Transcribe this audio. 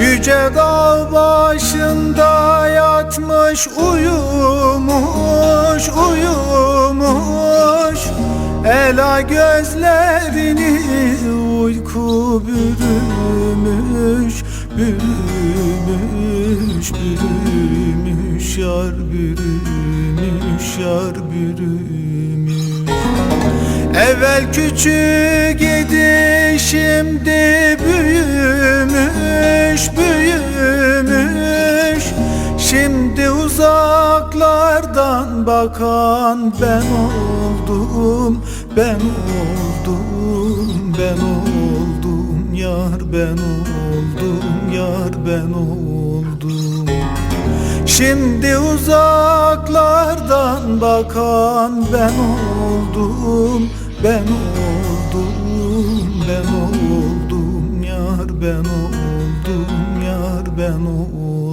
Yüce dağ başında yatmış uyumuş uyumuş. Ela gözlerini uyku bürümüş Bürümüş, bürümüş Yar bürümüş, yar bürümüş. Evvel küçük idi şimdi Şimdi uzaklardan bakan ben oldum ben oldum ben oldum. Yar ben oldum yar ben oldum. Şimdi uzaklardan bakan ben oldum Ben oldum, ben oldum. Yar ben oldum, yar ben oldum